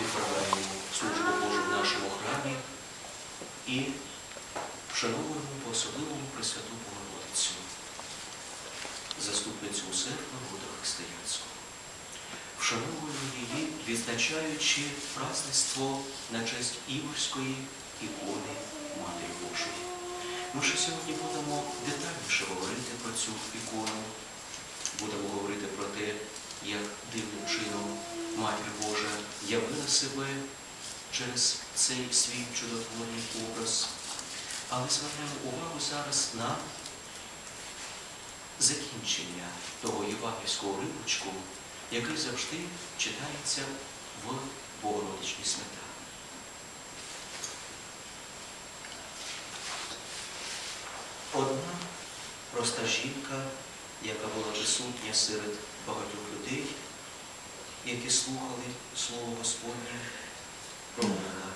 відправляємо службу Божу в нашому храмі і вшановуємо по особливому Пресвяту Богородицю, заступницю усердного роду християнського. Вшановуємо її, відзначаючи праздництво на честь Ігорської ікони Матері Божої. Ми ще сьогодні будемо детальніше говорити про цю ікону, будемо говорити про те, як дивним чином Матір Божа явила себе через цей свій чудотворний образ. Але звернемо увагу зараз на закінчення того євангельського рибочку, який завжди читається в Богородичні свята. Одна проста жінка, яка була присутня серед багатьох людей, які слухали Слово Господнє, промовила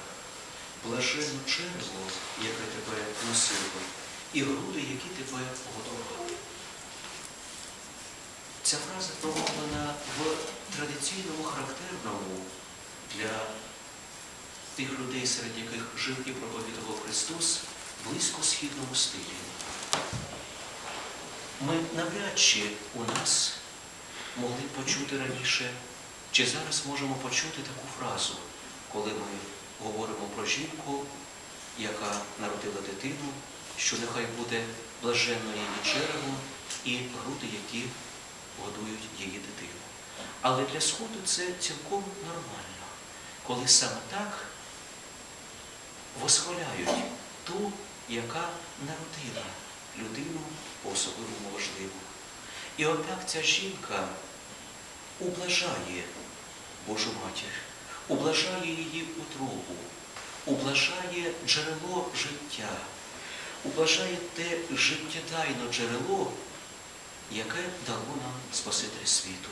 блаженно черево, яке тебе носило, і груди, які тебе годували. Ця фраза промовлена в традиційному характерному для тих людей, серед яких жив і проповідував Христос, близько східному стилі. Ми навряд чи у нас могли почути раніше, чи зараз можемо почути таку фразу, коли ми говоримо про жінку, яка народила дитину, що нехай буде блаженно її черево і груди, які годують її дитину. Але для Сходу це цілком нормально, коли саме так восхваляють ту, яка народила людину по-особливому важливу. І отак ця жінка ублажає Божу матір, ублажає її утробу, ублажає джерело життя, ублажає те життєдайне джерело, яке дало нам Спаситель світу,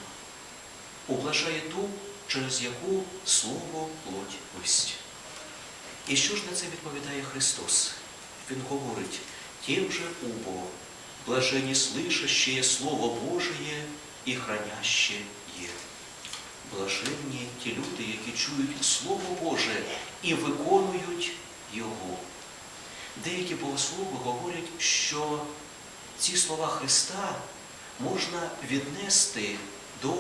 ублажає ту, через яку слово плоть висть. І що ж на це відповідає Христос? Він говорить, тем же убо, блажені слышащие Слово Божие і храняще є. Блаженні ті люди, які чують Слово Боже і виконують Його. Деякі богослови говорять, що ці слова Христа можна віднести до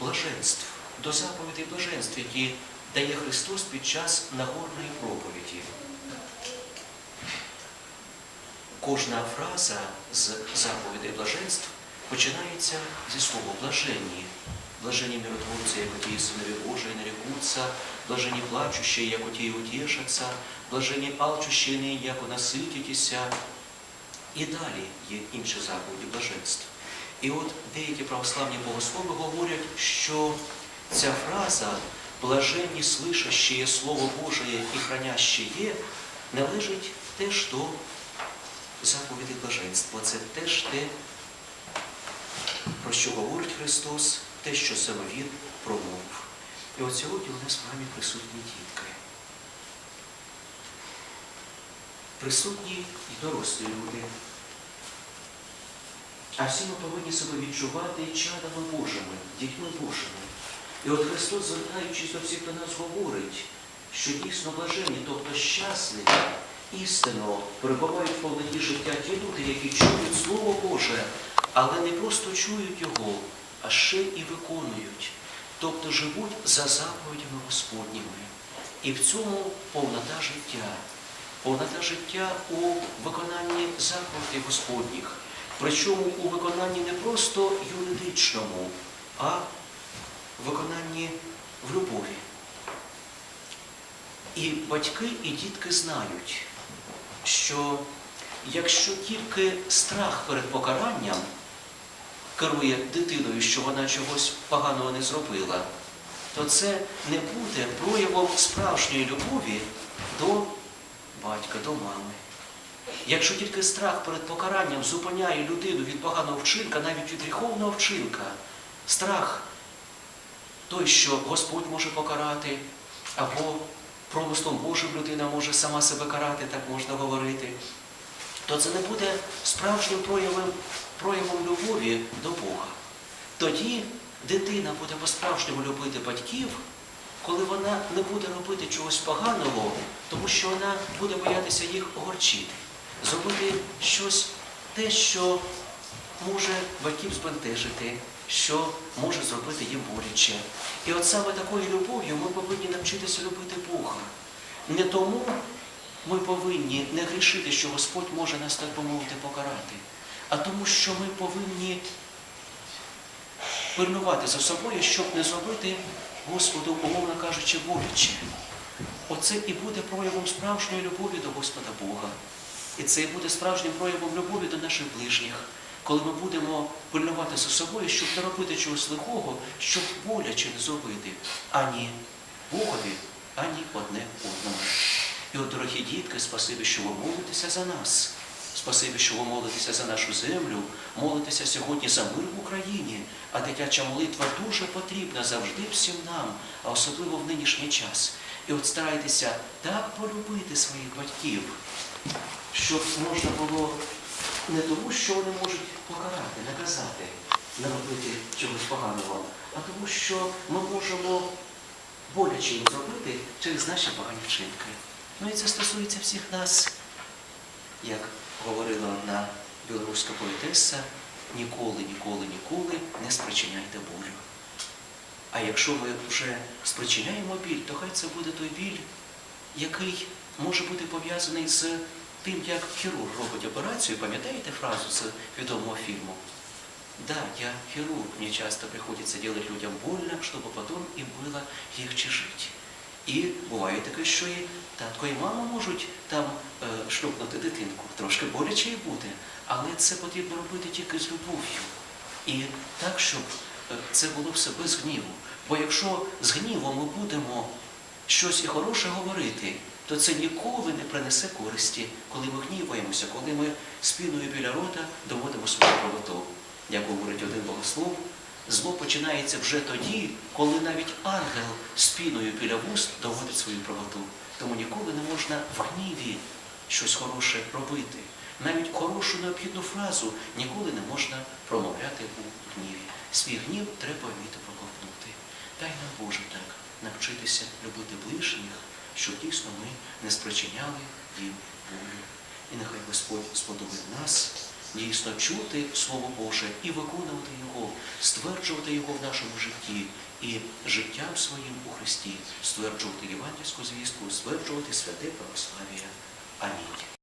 блаженств, до заповідей блаженств, які дає Христос під час Нагорної проповіді. Кожна фраза з заповідей блаженств починається зі слова блаженні. Блажені миротворці, як оті синові Божії нарекуться, блажені плачущі, як оті утішаться, блажені алчущі, як насититеся. І далі є інші заповіді блаженств. І от деякі православні богослови говорять, що ця фраза блаженні слышащие Слово Божие і храняще є, належить теж до заповіді блаженства. Це теж те, про що говорить Христос, те, що саме Він промовив. І от сьогодні у нас в храмі присутні дітки. Присутні і дорослі люди. А всі ми повинні себе відчувати чадами Божими, дітьми Божими. І от Христос, звертаючись до всіх до нас, говорить, що дійсно блаженні, тобто щасливі, істинно перебувають в повноті життя ті люди, які чують Слово Боже, але не просто чують Його, а ще і виконують, тобто живуть за заповідями Господніми. І в цьому повнота життя, повнота життя у виконанні заповідей Господніх. Причому у виконанні не просто юридичному, а виконанні в любові. І батьки, і дітки знають, що якщо тільки страх перед покаранням керує дитиною, що вона чогось поганого не зробила, то це не буде проявом справжньої любові до батька, до мами. Якщо тільки страх перед покаранням зупиняє людину від поганого вчинка, навіть від гріховного вчинка, страх той, що Господь може покарати, або промислом Божим людина може сама себе карати, так можна говорити, то це не буде справжнім проявом, проявом любові до Бога. Тоді дитина буде по-справжньому любити батьків, коли вона не буде робити чогось поганого, тому що вона буде боятися їх огорчити, зробити щось те, що може батьків збентежити, що може зробити їм боляче. І от саме такою любов'ю ми повинні навчитися любити Бога. Не тому ми повинні не грішити, що Господь може нас, так би мовити, покарати, а тому, що ми повинні пильнувати за собою, щоб не зробити Господу, умовно кажучи, боляче. Оце і буде проявом справжньої любові до Господа Бога. І це і буде справжнім проявом любові до наших ближніх, коли ми будемо пильнувати за собою, щоб не робити чогось лихого, щоб боляче не зробити ані Богові, ані одне одному. І от, дорогі дітки, спасибі, що ви молитеся за нас. Спасибі, що ви молитеся за нашу землю, молитеся сьогодні за мир в Україні, а дитяча молитва дуже потрібна завжди всім нам, а особливо в нинішній час. І от старайтеся так полюбити своїх батьків, щоб можна було не тому, що вони можуть покарати, наказати, не робити чогось поганого, а тому, що ми можемо боляче їм зробити через наші погані вчинки. Ну і це стосується всіх нас. Як говорила одна білоруська поетеса, ніколи, ніколи, ніколи не спричиняйте болю. А якщо ми вже спричиняємо біль, то хай це буде той біль, який може бути пов'язаний з тим, як хірург робить операцію. Пам'ятаєте фразу з відомого фільму? Да, я хирург, мне часто приходится делать людям больно, чтобы потом им было легче жить. І буває таке, що і татко і мама можуть там е, шлюпнути дитинку. Трошки боляче і буде, але це потрібно робити тільки з любов'ю. І так, щоб е, це було все без гніву. Бо якщо з гнівом ми будемо щось і хороше говорити, то це ніколи не принесе користі, коли ми гніваємося, коли ми спіною біля рота доводимо свою правоту. Як говорить один богослов, зло починається вже тоді, коли навіть ангел спіною біля вуст доводить свою правоту. Тому ніколи не можна в гніві щось хороше робити. Навіть хорошу необхідну фразу ніколи не можна промовляти у гніві. Свій гнів треба вміти проковтнути. Дай нам Боже так навчитися любити ближніх, щоб дійсно ми не спричиняли їм болю. І нехай Господь сподобає нас дійсно чути Слово Боже і виконувати його, стверджувати його в нашому житті і життям своїм у Христі, стверджувати євангельську звістку, стверджувати святе православ'я. Амінь.